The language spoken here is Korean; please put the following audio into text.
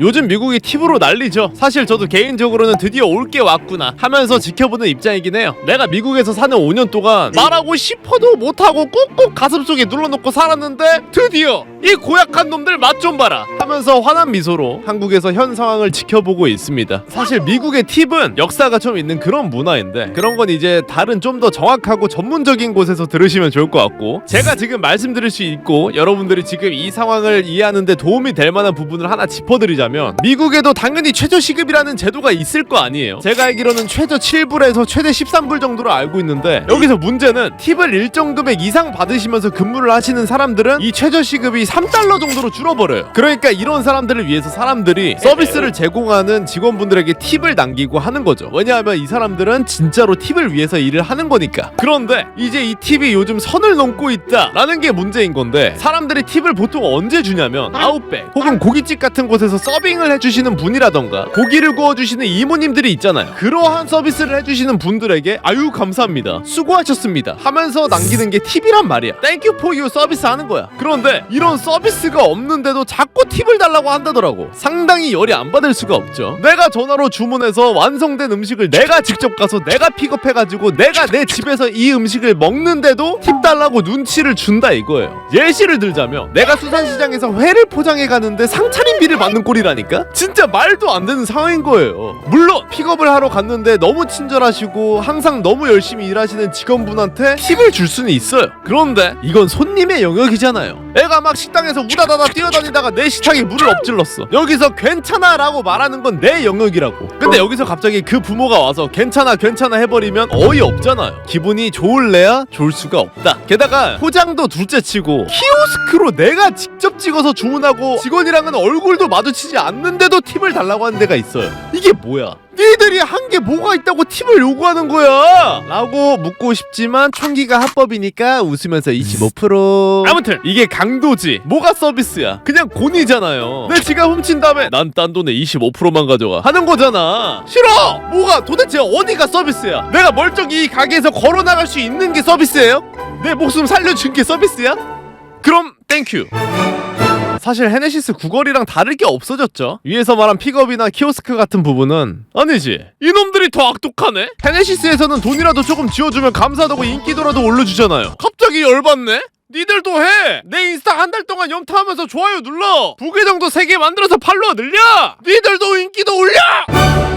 요즘 미국이 팁으로 난리죠. 사실 저도 개인적으로는 드디어 올 게 왔구나 하면서 지켜보는 입장이긴 해요. 내가 미국에서 사는 5년 동안 말하고 싶어도 못하고 꾹꾹 가슴속에 눌러놓고 살았는데 드디어 이 고약한 놈들 맛 좀 봐라 하면서 환한 미소로 한국에서 현 상황을 지켜보고 있습니다. 사실 미국의 팁은 역사가 좀 있는 그런 문화인데 그런 건 이제 다른 좀 더 정확하고 전문적인 곳에서 들으시면 좋을 것 같고 제가 지금 말씀드릴 수 있고 여러분들이 지금 이 상황을 이해하는데 도움이 될 만한 부분을 하나 짚어드리자면 미국에도 당연히 최저시급이라는 제도가 있을 거 아니에요. 제가 알기로는 최저 7불에서 최대 13불 정도로 알고 있는데 여기서 문제는 팁을 일정 금액 이상 받으시면서 근무를 하시는 사람들은 이 최저시급이 3달러 정도로 줄어버려요. 그러니까 이런 사람들을 위해서 사람들이 서비스를 제공하는 직원분들에게 팁을 남기고 하는 거죠. 왜냐하면 이 사람들은 진짜로 팁을 위해서 일을 하는 거니까. 그런데 이제 이 팁이 요즘 선을 넘고 있다라는 게 문제인 건데 사람들이 팁을 보통 언제 주냐면 아웃백 혹은 고깃집 같은 곳에서 서빙을 해주시는 분이라던가 고기를 구워주시는 이모님들이 있잖아요. 그러한 서비스를 해주시는 분들에게 아유 감사합니다. 수고하셨습니다. 하면서 남기는 게 팁이란 말이야. 땡큐 포유 서비스 하는 거야. 그런데 이런 서비스가 없는데도 자꾸 팁을 달라고 한다더라고. 상당히 열이 안 받을 수가 없죠. 내가 전화로 주문해서 완성된 음식을 내가 직접 가서 내가 픽업해가지고 내가 내 집에서 이 음식을 먹는데도 팁 달라고 눈치를 준다 이거예요. 예시를 들자면 내가 수산시장에서 회를 포장해 가는데 상차림비를 받는 꼴이라니까? 진짜 말도 안 되는 상황인 거예요. 물론 픽업을 하러 갔는데 너무 친절하시고 항상 너무 열심히 일하시는 직원분한테 팁을 줄 수는 있어요. 그런데 이건 손님의 영역이잖아요. 애가 막 식당에서 우다다다 뛰어다니다가 내 식탁에 물을 엎질렀어. 여기서 괜찮아 라고 말하는 건 내 영역이라고. 근데 여기서 갑자기 그 부모가 와서 괜찮아 괜찮아 해버리면 어이 없잖아요. 기분이 좋을래야 좋을 수가 없다. 게다가 포장도 둘째치고 키오스크로 내가 직접 찍어서 주문하고 직원이랑은 얼굴도 마주치지 않는데도 팁을 달라고 하는 데가 있어요. 이게 뭐야? 니들이 한 게 뭐가 있다고 팁을 요구하는 거야? 라고 묻고 싶지만 총기가 합법이니까 웃으면서 25% 아무튼 이게 강도지. 뭐가 서비스야? 그냥 곤이잖아요. 내 지갑 훔친 다음에 난 딴 돈에 25%만 가져가. 하는 거잖아. 싫어! 뭐가 도대체 어디가 서비스야? 내가 멀쩡히 이 가게에서 걸어 나갈 수 있는 게 서비스예요? 내 목숨 살려준 게 서비스야? 그럼 땡큐 사실 헤네시스 구걸이랑 다를 게 없어졌죠. 위에서 말한 픽업이나 키오스크 같은 부분은 아니지. 이놈들이 더 악독하네. 헤네시스에서는 돈이라도 조금 지어주면 감사하다고 인기도라도 올려주잖아요. 갑자기 열받네. 니들도 해! 내 인스타 한 달 동안 염탐하면서 좋아요 눌러! 부계정도 3개 만들어서 팔로워 늘려! 니들도 인기도 올려!